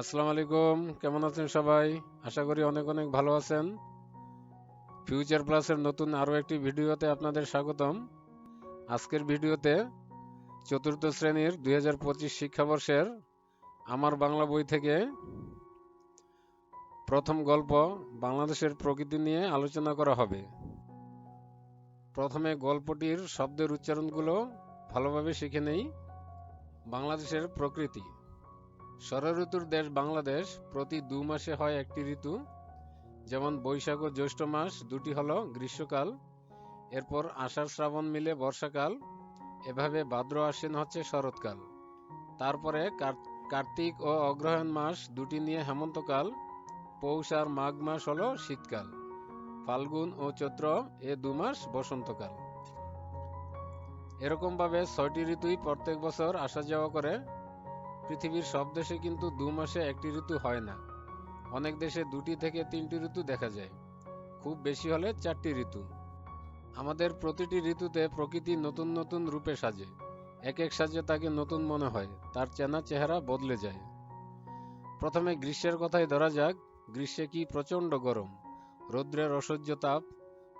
আসসালামু আলাইকুম, কেমন আছেন সবাই? আশা করি অনেক অনেক ভালো আছেন। ফিউচার প্লাসের নতুন আরও একটি ভিডিওতে আপনাদের স্বাগতম। আজকের ভিডিওতে চতুর্থ শ্রেণির দুই হাজার পঁচিশ শিক্ষাবর্ষের আমার বাংলা বই থেকে প্রথম গল্প বাংলাদেশের প্রকৃতি নিয়ে আলোচনা করা হবে। প্রথমে গল্পটির শব্দের উচ্চারণগুলো ভালোভাবে শিখে নেই। বাংলাদেশের প্রকৃতি। ষড়ঋতুর দেশ বাংলাদেশ প্রতি দু মাসে হয় একটি ঋতু। যেমন বৈশাখ ও জ্যৈষ্ঠ মাস দুটি হলো গ্রীষ্মকাল, এরপর আষাঢ় শ্রাবণ মিলে বর্ষাকাল, এভাবে ভাদ্র আশ্বিন হচ্ছে শরৎকাল। তারপরে কার্তিক ও অগ্রহায়ণ মাস দুটি নিয়ে হেমন্তকাল, পৌষ আর মাঘ মাস হলো শীতকাল। ফাল্গুন ও চৈত্র এ দু মাস বসন্তকাল। এরকমভাবে ছয়টি ঋতুই প্রত্যেক বছর আসা যাওয়া করে। পৃথিবীর সব দেশে কিন্তু দু মাসে একটি ঋতু হয় না। অনেক দেশে দুটি থেকে তিনটি ঋতু দেখা যায়। খুব বেশি হলে চারটি ঋতু। আমাদের প্রতিটি ঋতুতে প্রকৃতি নতুন নতুন রূপে সাজে। এক এক সাজে তাকে নতুন মনে হয়, তার চেনা চেহারা বদলে যায়। প্রথমে গ্রীষ্মের কথাই ধরা যাক, গ্রীষ্মে কি প্রচণ্ড গরম? রৌদ্রের অসহ্য তাপ?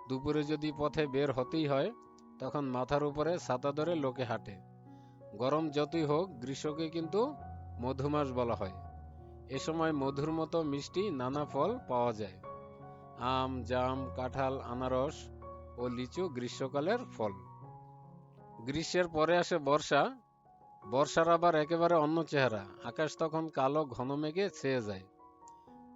দুপুরে যদি পথে বের হতেই হয়, তখন মাথার উপরে ছাতা ধরে লোকে হাঁটে। গরম যতই হোক, গ্রীষ্মকে কিন্তু মধুমাস বলা হয়। এ সময় মধুর মতো মিষ্টি নানা ফল পাওয়া যায়। আম, জাম, কাঁঠাল, আনারস ও লিচু গ্রীষ্মকালের ফল। গ্রীষ্মের পরে আসে বর্ষা। বর্ষার আবার একেবারে অন্য চেহারা। আকাশ তখন কালো, ঘন মেঘে ছেয়ে যায়।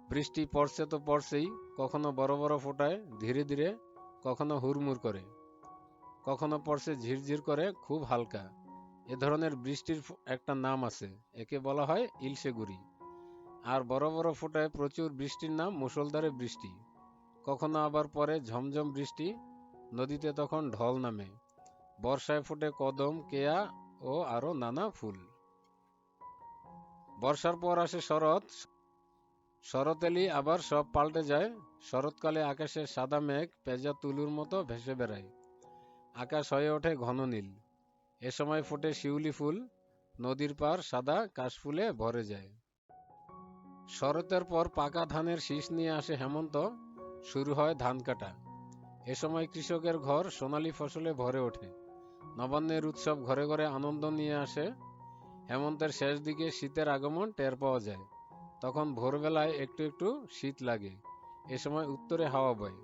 বৃষ্টি পড়ছে তো পড়ছেই, কখনো বড় বড় ফোটায়, ধীরে ধীরে, কখনো হুড়মুড় করে। কখনো পড়ছে ঝিরঝির করে, খুব হালকা। এ ধরনের বৃষ্টির একটা নাম আছে। একে বলা হয় ইলশেগুড়ি। আর বড় বড় ফোঁটায় প্রচুর বৃষ্টির নাম মুষলধারে বৃষ্টি। কখনো আবার পরে ঝমঝম বৃষ্টি, নদীতে তখন ঢল নামে। বর্ষায় ফোটে কদম, কেয়া ও আরও নানা ফুল। বর্ষার পর আসে শরৎ। শরৎ এলি আবার সব পাল্টে যায়। শরৎকালে আকাশে সাদা মেঘ, পেঁজা তুলুর মতো ভেসে বেড়ায়। আকাশ হয়ে ওঠে ঘন নীল। এ সময় ফোটে শিউলি ফুল, নদীর পার সাদা কাশফুলে ভরে যায়। শরতের পর পাকা ধানের শীষ নিয়ে আসে হেমন্ত, শুরু হয় ধান কাটা। এ সময় কৃষকের ঘর সোনালী ফসলে ভরে ওঠে। নবান্নের উৎসব ঘরে ঘরে আনন্দ নিয়ে আসে। হেমন্তের শেষ দিকে শীতের আগমন টের পাওয়া যায়। তখন ভোরবেলায় একটু একটু শীত লাগে। এ সময় উত্তরে হাওয়া বয়।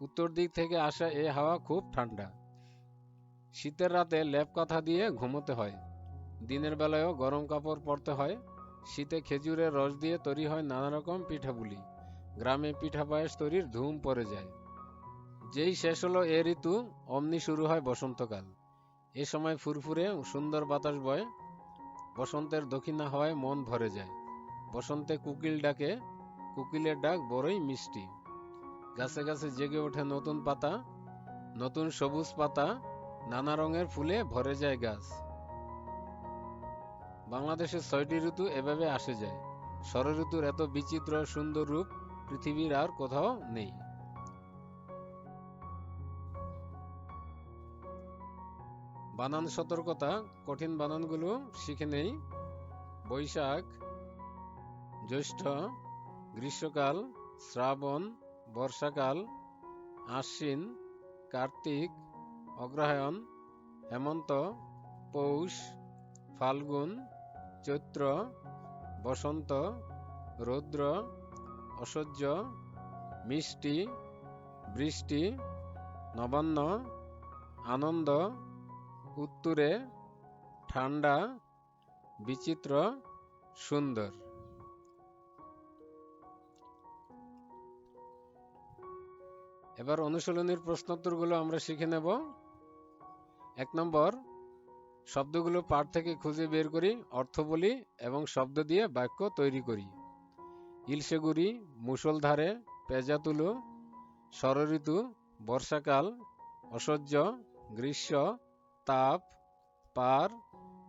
উত্তর দিক থেকে আসা এ হাওয়া খুব ঠান্ডা। শীতের রাতে লেপ কাঁথা দিয়ে ঘুমোতে হয়। দিনের বেলায়ও গরম কাপড় পরতে হয়। শীতে খেজুরের রস দিয়ে তৈরি হয় নানা রকম পিঠাপুলি। গ্রামে পিঠা পায়েস তৈরির ধুম পড়ে যায়। যেই শেষ হলো এ ঋতু, অমনি শুরু হয় বসন্তকাল। এ সময় ফুরফুরে সুন্দর বাতাস বয়। বসন্তের দক্ষিণা হওয়ায় মন ভরে যায়। বসন্তে কুকিল ডাকে। কুকিলের ডাক বড়ই মিষ্টি। গাছে গাছে জেগে ওঠে নতুন পাতা, নতুন সবুজ পাতা নানা রঙের ফুলে ভরে যায় গাছ। বাংলাদেশের ছয়টি ঋতু এভাবে আসে যায়। ষড় ঋতুর এত বিচিত্র, সুন্দর রূপ পৃথিবীর আর কোথাও নেই। বানান সতর্কতা, কঠিন বানানগুলো শিখে নেই। বৈশাখ, জ্যৈষ্ঠ, গ্রীষ্মকাল, শ্রাবণ, বর্ষাকাল, আশ্বিন, কার্তিক অগ্রহায়ণ, হেমন্ত, পৌষ, ফাল্গুন, চৈত্র, বসন্ত, রৌদ্র, অসহ্য, মিষ্টি, বৃষ্টি, নবান্ন, আনন্দ, উত্তরে, ঠান্ডা, বিচিত্র, সুন্দর। এবার অনুশীলনীর প্রশ্নোত্তরগুলো আমরা শিখে নেব। এক নম্বর, শব্দগুলো পাঠ থেকে খুঁজে বের করি, অর্থ বলি এবং শব্দ দিয়ে বাক্য তৈরি করি। ইলশেগুড়ি, মুষলধারে, পেঁজাতুলো ষড়ঋতু বর্ষাকাল, অসহ্য, গ্রীষ্ম, তাপ, পার,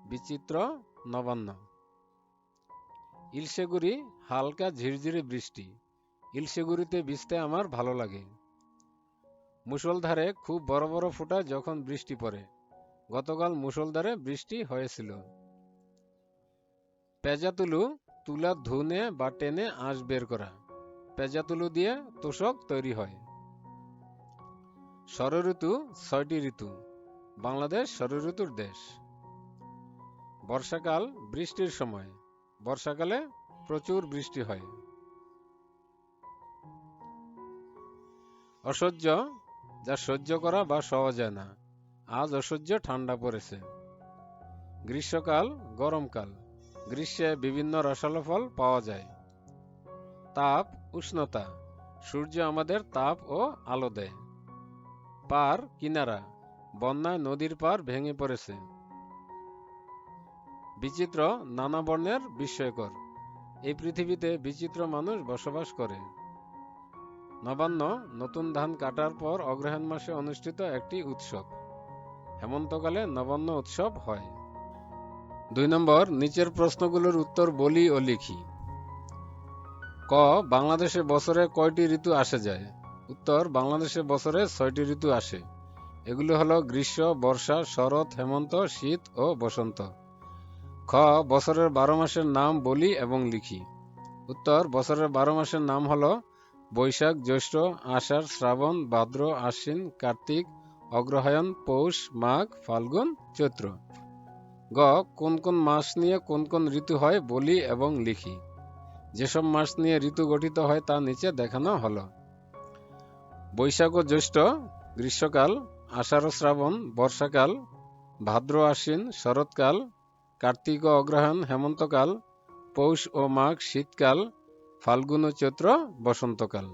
বিচিত্র, নবান্ন। ইলশেগুড়ি, হালকা ঝিরঝিরে বৃষ্টি। ইলশেগুড়িতে ভিজতে আমার ভালো লাগে। মুষলধারে খুব বড় বড় ফোঁটা যখন বৃষ্টি পড়ে। গতকাল মুষলধারে বৃষ্টি হয়েছিল। পেঁজাতুলু তুলা ধুনে বা টেনে আঁশ বের করা। পেঁজা তুলো দিয়ে তোষক তৈরি হয়। ষড়ঋতু ছয়টি ঋতু। বাংলাদেশ ষড়ঋতুর দেশ। বর্ষাকাল বৃষ্টির সময়। বর্ষাকালে প্রচুর বৃষ্টি হয়। অসহ্য, যা সহ্য করা বা সহজ হয় না। আজ অসহ্য ঠান্ডা পড়েছে। গ্রীষ্মকাল, গরমকাল। গ্রীষ্মে বিভিন্ন রসালো ফল পাওয়া যায়। তাপ, উষ্ণতা। সূর্য আমাদের তাপ ও আলো দেয়। পার, কিনারা। বন্যায় নদীর পার ভেঙে পড়েছে। বিচিত্র নানা বর্ণের বিস্ময়কর। এই পৃথিবীতে বিচিত্র মানুষ বসবাস করে। নবান্ন, নতুন ধান কাটার পর অগ্রহায়ণ মাসে অনুষ্ঠিত একটি উৎসব। হেমন্তকালে নবান্ন উৎসব হয়। দুই নম্বর, নিচের প্রশ্নগুলোর উত্তর বলি ও লিখি। ক, বাংলাদেশে বছরে কয়টি ঋতু আসে যায়? উত্তর, বাংলাদেশে বছরে ছয়টি ঋতু আসে। এগুলো হলো গ্রীষ্ম, বর্ষা, শরৎ, হেমন্ত, শীত ও বসন্ত। খ, বছরের বারো মাসের নাম বলি এবং লিখি। উত্তর, বছরের বারো মাসের নাম হলো বৈশাখ, জ্যৈষ্ঠ, আষাঢ়, শ্রাবণ, ভাদ্র, আশ্বিন, কার্তিক অগ্রহায়ণ, পৌষ, মাঘ, ফাল্গুন, চৈত্র। গ, কোন কোন মাস নিয়ে কোন কোন ঋতু হয় বলি এবং লিখি। যেসব মাস নিয়ে ঋতু গঠিত হয় তা নিচে দেখানো হলো। বৈশাখ ও জ্যৈষ্ঠ, গ্রীষ্মকাল, আষাঢ় শ্রাবণ, বর্ষাকাল, ভাদ্র আশ্বিন, শরৎকাল, কার্তিক ও অগ্রহায়ণ, হেমন্তকাল, পৌষ ও মাঘ, শীতকাল, ফাল্গুন ও চৈত্র, বসন্তকাল।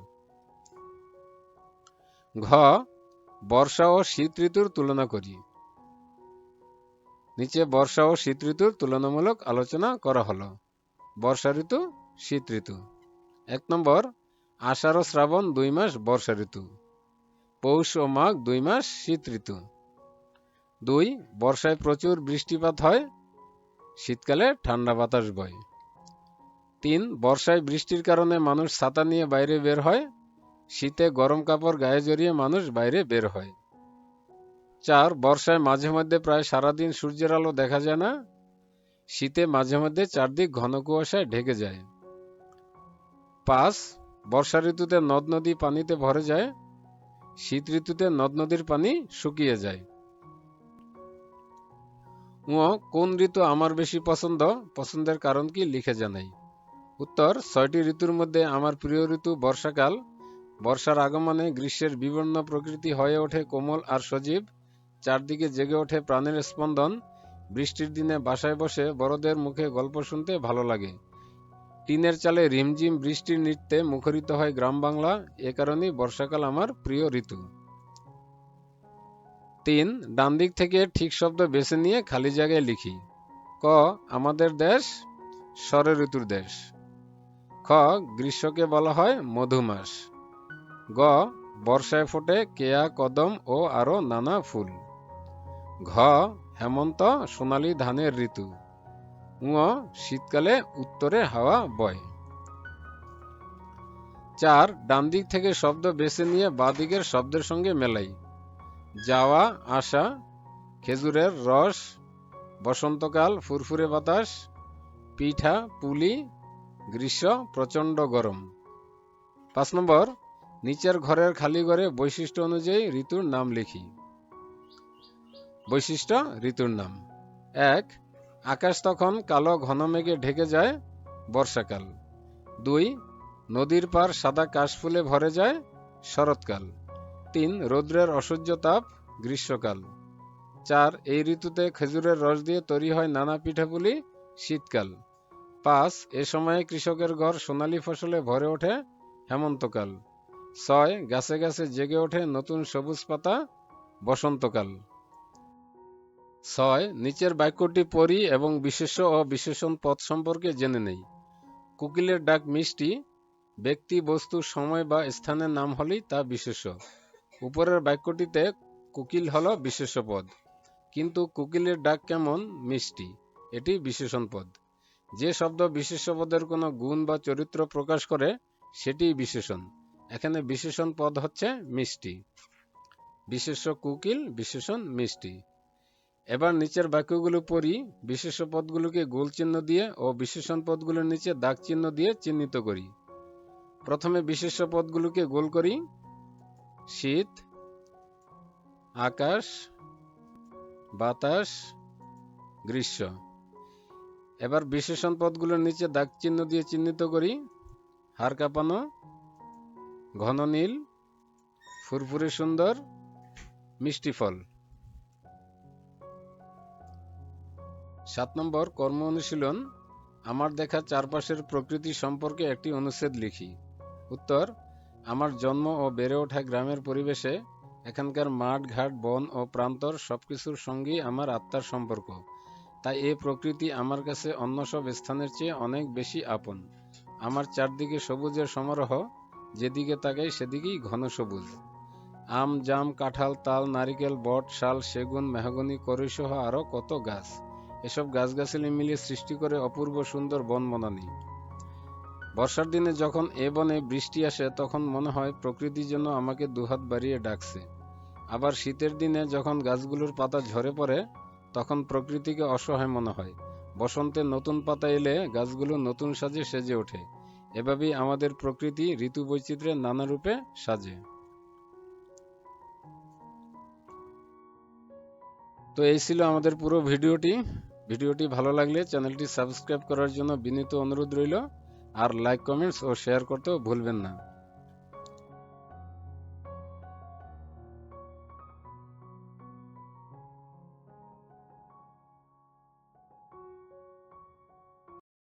ঘ বর্ষা ও শীত ঋতুর তুলনা করি। নিচে বর্ষা ও শীত ঋতুর তুলনামূলক আলোচনা করা হলো। বর্ষা ঋতু, শীত ঋতু। এক নম্বর, আষাঢ় ও শ্রাবণ দুই মাস বর্ষা ঋতু। পৌষ ও মাঘ দুই মাস শীত ঋতু। দুই, বর্ষায় প্রচুর বৃষ্টিপাত হয়, শীতকালে ঠান্ডা বাতাস বয়। তিন, বর্ষায় বৃষ্টির কারণে মানুষ ছাতা নিয়ে বাইরে বের হয় শীতে গরম কাপড় গায়ে জড়িয়ে মানুষ বাইরে বের হয়। চার, বর্ষায় মাঝে মধ্যে প্রায় সারাদিন সূর্যের আলো দেখা যায় না। শীতে মাঝে মধ্যে চারদিক ঘন কুয়াশায় ঢেকে যায়। পাঁচ, বর্ষা ঋতুতে নদ নদী পানিতে ভরে যায়। শীত ঋতুতে নদ নদীর পানি শুকিয়ে যায়। ও কোন ঋতু আমার বেশি পছন্দ? পছন্দের কারণ কি লিখে জানাই। উত্তর, ছয়টি ঋতুর মধ্যে আমার প্রিয় ঋতু বর্ষাকাল। বর্ষার আগমনে গ্রীষ্মের বিবর্ণ প্রকৃতি হয়ে ওঠে কোমল আর সজীব। চারদিকে জেগে ওঠে প্রাণের স্পন্দন। বৃষ্টির দিনে বাসায় বসে বড়দের মুখে গল্প শুনতে ভালো লাগে। টিনের চালে রিমঝিম বৃষ্টির নৃত্যে মুখরিত হয় গ্রাম বাংলা। এ কারণেই বর্ষাকাল আমার প্রিয় ঋতু। তিন, ডান দিক থেকে ঠিক শব্দ বেছে নিয়ে খালি জায়গায় লিখি। ক, আমাদের দেশ ষড় ঋতুর দেশ। খ, গ্রীষ্মকে বলা হয় মধুমাস। গ, বর্ষায় ফোটে কেয়া, কদম ও আরও নানা ফুল। ঘ, হেমন্ত, সোনালী ধানের ঋতু। ঙ, শীতকালে উত্তরে হাওয়া বয়। চার ডান দিক থেকে শব্দ বেছে নিয়ে বাঁ দিকের শব্দের সঙ্গে মেলাই। যাওয়া, আসা, খেজুরের রস, বসন্তকাল, ফুরফুরে বাতাস, পিঠা, পুলি, গ্রীষ্ম, প্রচণ্ড গরম। পাঁচ নম্বর নিচের ঘরের খালি ঘরে বৈশিষ্ট্য অনুযায়ী ঋতুর নাম লিখি। বৈশিষ্ট্য, ঋতুর নাম। এক, আকাশ তখন কালো ঘন মেঘে ঢেকে যায় বর্ষাকাল। দুই, নদীর পার সাদা কাশফুলে ভরে যায় শরৎকাল। তিন, রৌদ্রের অসহ্য তাপ গ্রীষ্মকাল। চার, এই ঋতুতে খেজুরের রস দিয়ে তৈরি হয় নানা পিঠাপুলি শীতকাল। পাঁচ, এ সময়ে কৃষকের ঘর সোনালী ফসলে ভরে ওঠে হেমন্তকাল। ছয়, গাছে গাছে জেগে ওঠে নতুন সবুজ পাতা, বসন্তকাল। ছয়, নিচের বাক্যটি পড়ি এবং বিশেষ্য ও বিশেষণ পদ সম্পর্কে জেনে নেই। কোকিলের ডাক মিষ্টি, ব্যক্তি, বস্তু, সময় বা স্থানের নাম হলেই তা বিশেষ উপরের বাক্যটিতে কোকিল হল বিশেষ পদ, কিন্তু কোকিলের ডাক কেমন? মিষ্টি, এটি বিশেষণ পদ। যে শব্দ বিশেষ পদের কোনো গুণ বা চরিত্র প্রকাশ করে সেটি বিশেষণ। এখানে বিশেষণ পদ হচ্ছে মিষ্টি। বিশেষ কোকিল, বিশেষণ মিষ্টি। এবার নিচের বাক্যগুলো পড়ি। বিশেষ পদগুলোকে গোল চিহ্ন দিয়ে ও বিশেষণ পদগুলোর নিচে দাগ চিহ্ন দিয়ে চিহ্নিত করি। প্রথমে বিশেষ্য পদগুলোকে গোল করি। শীত, আকাশ, বাতাস, গ্রীষ্ম। এবার বিশেষণ পদগুলোর নিচে দাগ চিহ্ন দিয়ে চিহ্নিত করি। হাড় কাঁপানো ঘন নীল, ফুরফুরে সুন্দর, মিষ্টি ফল। সাত নম্বর কর্ম অনুশীলন, আমার দেখা চারপাশের প্রকৃতি সম্পর্কে একটি অনুচ্ছেদ লিখি। উত্তর, আমার জন্ম ও বেড়ে ওঠা গ্রামের পরিবেশে এখানকার মাঠ, ঘাট, বন ও প্রান্তর সবকিছুর সঙ্গেই আমার আত্মার সম্পর্ক। তাই এ প্রকৃতি আমার কাছে অন্য সব স্থানের চেয়ে অনেক বেশি আপন। আমার চারদিকে সবুজের সমারোহ যেদিকে তাকাই সেদিকেই ঘন সবুজ। আম, জাম, কাঁঠাল, তাল, নারিকেল, বট, শাল, সেগুন, মেহগনি করিসহ আরও কত গাছ। এসব গাছগাছালি মিলিয়ে সৃষ্টি করে অপূর্ব সুন্দর বনবনানী। বর্ষার দিনে যখন এ বনে বৃষ্টি আসে, তখন মনে হয় প্রকৃতি যেন আমাকে দুহাত বাড়িয়ে ডাকছে। আবার শীতের দিনে যখন গাছগুলোর পাতা ঝরে পড়ে, তখন প্রকৃতিকে অসহায় মনে হয়। বসন্তে নতুন পাতা এলে গাছগুলো নতুন সাজে সেজে ওঠে। এভাবেই আমাদের প্রকৃতি ঋতু বৈচিত্র্যের নানা রূপে সাজে। তো এই ছিল আমাদের পুরো ভিডিওটি। ভিডিওটি ভালো লাগলে চ্যানেলটি সাবস্ক্রাইব করার জন্য বিনীত অনুরোধ রইল। আর লাইক, কমেন্টস ও শেয়ার করতেও ভুলবেন না।